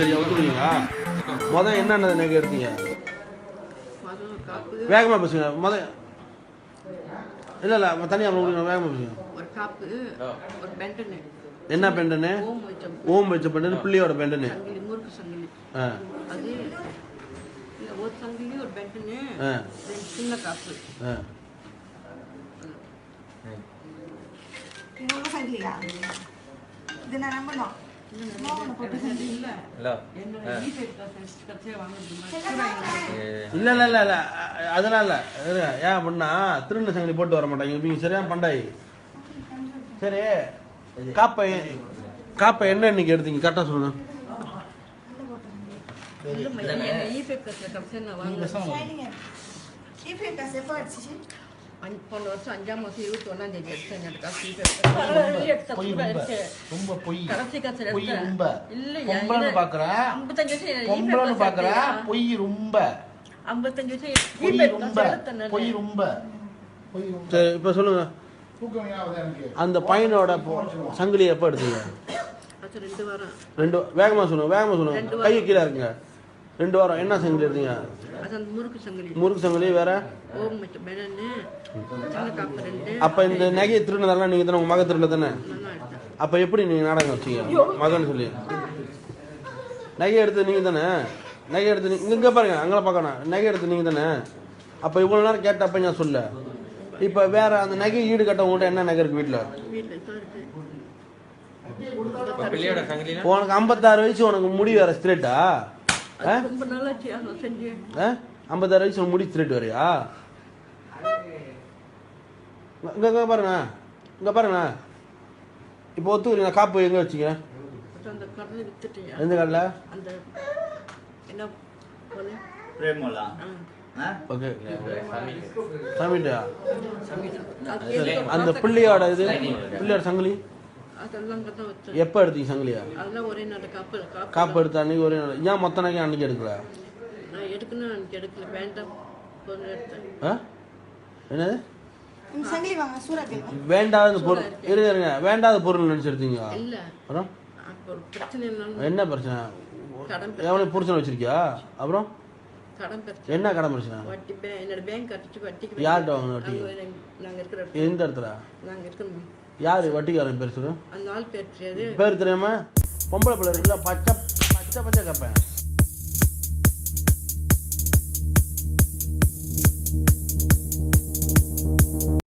சரியா ஒத்துக்கிறீங்களா முத என்னென்ன நகை எடுத்தீங்க? மரம் காப்பு வேகமா பேசுங்க. முத இல்ல இல்ல தனியாக முடியும் வேகமா பேசுங்க. ஒரு காப்பு ஒரு பெண்டனு. என்ன பெண்டனு? ஓம் வச்ச பெண்டனு பிள்ளையோட பெண்டனு. ஆ. ஒரு சங்கிலி ஒரு பெண்டனு சின்ன காப்பு. இது நான் நம்பணும். இல்லை இல்ல இல்ல இல்ல இல்ல அ- அதெல்லாம் இல்ல இரு, ஏன் அப்படின்னா சங்கிலி போட்டு வர மாட்டாங்க. இவங்க சரியா பண்டாய். சரி காப்பை காப்பை என்ன இன்னைக்கு எடுத்தீங்க? கரெக்டாக சொல்லுங்க. ஈபே அஞ்சு போன வருஷம் அஞ்சாம் மாதம் இருபத்தி ஒன்றாம் தேதி எடுத்தேன் எனக்கு ரொம்ப பொய் கடைசி காசு பொய் ரொம்ப பொம்பளைன்னு பாக்குற? ஐம்பத்தஞ்சு வருஷம் பொம்பளைன்னு பாக்குற? பொய் ரொம்ப ஐம்பத்தஞ்சு வருஷம் பொய் ரொம்ப சரி இப்போ சொல்லுங்க. அந்த பையனோட சங்கிலி எப்போ எடுத்தீங்க? அது ரெண்டு வாரம். ரெண்டு வேகமாக சொல்லுங்க வேகமாக சொல்லுங்க. கையை கீழே இருக்குங்க ரெண்டு வாரம். என்ன சங்கிலி அந்த முறுக்கு சங்கிலி. வேற? அப்போ இந்த நகையை திருநதெல்லாம் நீங்கள் தானே உங்கள் மக திருட தானே அப்போ எப்படி நீங்கள் நாடகம் வச்சீங்க? மகன் சொல்லி. நகை எடுத்து நீங்கள் தானே நகை எடுத்து நீ- இங்க பாருங்க அங்கே பார்க்கணும் நகை எடுத்து நீங்கள் தானே அப்போ இவ்வளோ நேரம் கேட்டப்ப நான் சொல்ல இப்போ வேற அந்த நகை ஈடு கட்ட உங்கள்கிட்ட என்ன நகை இருக்கு வீட்டில் உனக்கு ஐம்பத்தாறு வயசு உனக்கு முடி வேற ஸ்ட்ரெயிட்டா அதை செஞ்சு ஐம்பத்தாறு வயசு முடி ஸ்ட்ரெயிட் வரையா? இங்கே இங்கே பாருங்க இங்கே பாருங்க இப்போ ஒத்துக்கிறீங்க காப்பு எங்கே வச்சிங்க? கடலை எந்த எதுக்கு அந்த பிள்ளையோட இது? பிள்ளையோட சங்கிலி? அதெல்லாம் எப்போ எடுத்தீங்க சங்கிலியா? அதெல்லாம் ஒரே நாள் காப்பு காப்பு எடுத்த அன்னைக்கு ஒரே நாள். ஏன் மொத்த நாளைக்கு அன்னைக்கு எடுக்கல? நான் எடுக்கணும் எனக்கு எடுக்கல. வேண்டாம். பொருள் எடுத்தேன். ஆ? என்னது? வேண்டாத பொருள் இருங்க இருங்க. வேண்டாத பொருள் நினச்சி எடுத்தீங்க இல்லை. அப்புறம்? என்ன பிரச்சனை? கடன் எவனை புருஷன் வச்சிருக்கியா? அப்புறம்? என்ன கடன் பிரச்சனை? யார்கிட்ட வாங்கின வட்டி? நாங்கள் இருக்கிற எந்த இடத்துல? யார் வட்டிக்காரன் பேர் சொல்லு? அந்த ஆள் பேர் தெரியாது. பேர் தெரியாம பொம்பளை பிள்ளை இருக்குல்ல பச்சை பச்சை பச்சை கேட்பேன்